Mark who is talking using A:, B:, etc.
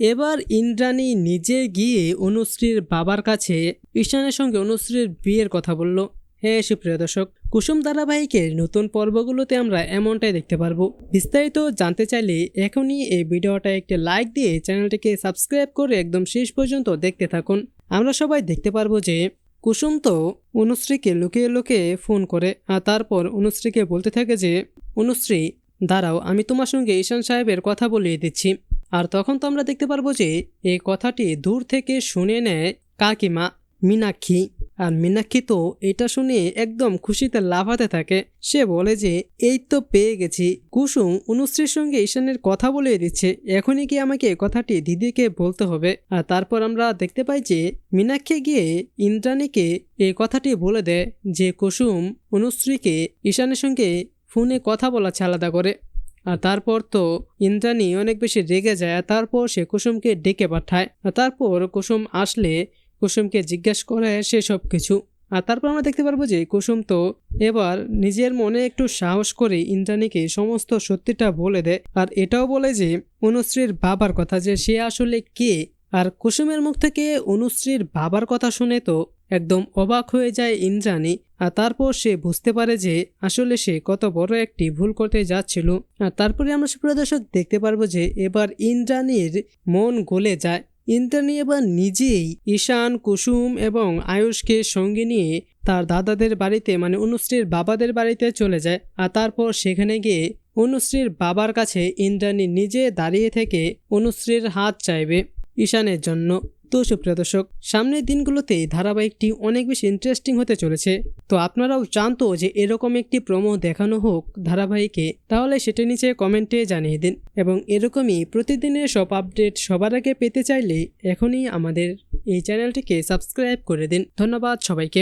A: এবার ইন্দ্রাণী নিজে গিয়ে অনুশ্রীর বাবার কাছে ঈশানের সঙ্গে অনুশ্রীর বিয়ের কথা বলল। হ্যাঁ সুপ্রিয় দর্শক, কুসুম ধারাবাহিকের নতুন পর্বগুলোতে আমরা এমনটাই দেখতে পারব। বিস্তারিত জানতে চাইলে এখনই এই ভিডিওটা একটি লাইক দিয়ে চ্যানেলটিকে সাবস্ক্রাইব করে একদম শেষ পর্যন্ত দেখতে থাকুন। আমরা সবাই দেখতে পারব যে কুসুম তো অনুশ্রীকে লুকিয়ে লুকিয়ে ফোন করে আর তারপর অনুশ্রীকে বলতে থাকে যে, অনুশ্রী, দাঁড়াও, আমি তোমার সঙ্গে ঈশান সাহেবের কথা বলিয়ে দিচ্ছি। আর তখন তো আমরা দেখতে পারব যে এই কথাটি দূর থেকে শুনে নেয় কাকিমা মীনাক্ষী। আর মীনাক্ষী তো এটা শুনে একদম খুশিতে লাফাতে থাকে। সে বলে যে, এই তো পেয়ে গেছি। কুসুম অনুশ্রীর সঙ্গে ঈশানের কথা বলিয়ে দিচ্ছে। এখনই কি আমাকে কথাটি দিদিকে বলতে হবে? আর তারপর আমরা দেখতে পাই যে, মীনাক্ষী গিয়ে ইন্দ্রাণীকে এই কথাটি বলে দেয় যে, কুসুম অনুশ্রীকে ঈশানের সঙ্গে ফোনে কথা বলাচ্ছে আলাদা করে। আর তারপর তো ইন্দ্রাণী অনেক বেশি রেগে যায়, আর তারপর সে কুসুমকে ডেকে পাঠায়। আর তারপর কুসুম আসলে কুসুমকে জিজ্ঞেস করে সে সব কিছু আর তারপর আমরা দেখতে পারব যে কুসুম তো এবার নিজের মনে একটু সাহস করে ইন্দ্রাণীকে সমস্ত সত্যিটা বলে দেয়। আর এটাও বলে যে অনুশ্রীর বাবার কথা যে সে আসলে কে? আর কুসুমের মুখ থেকে অনুশ্রীর বাবার কথা শুনে তো একদম অবাক হয়ে যায় ইন্দ্রাণী, আর তারপর সে বুঝতে পারে যে আসলে সে কত বড় একটি ভুল করতে যাচ্ছিল। আর তারপরে আমরা সুপ্রিয় দর্শক দেখতে পারব যে এবার ইন্দ্রাণীর মন গলে যায়। ইন্দ্রাণী এবার নিজেই ঈশান, কুসুম এবং আয়ুষকে সঙ্গে নিয়ে তার দাদাদের বাড়িতে মানে অনুশ্রীর বাবাদের বাড়িতে চলে যায়। আর তারপর সেখানে গিয়ে অনুশ্রীর বাবার কাছে ইন্দ্রাণী নিজে দাঁড়িয়ে থেকে অনুশ্রীর হাত চাইবে ঈশানের জন্য। তো সুপ্রিয় দর্শক, সামনের দিনগুলোতে ধারাবাহিকটি অনেক বেশি ইন্টারেস্টিং হতে চলেছে। তো আপনারাও জানতো যে এরকম একটি প্রোমো দেখানো হোক ধারাবাহিকে, তাহলে সেটা নিচে কমেন্টে জানিয়ে দিন এবং এরকমই প্রতিদিনের সব আপডেট সবার আগে পেতে চাইলে এখনই আমাদের এই চ্যানেলটিকে সাবস্ক্রাইব করে দিন। ধন্যবাদ সবাইকে।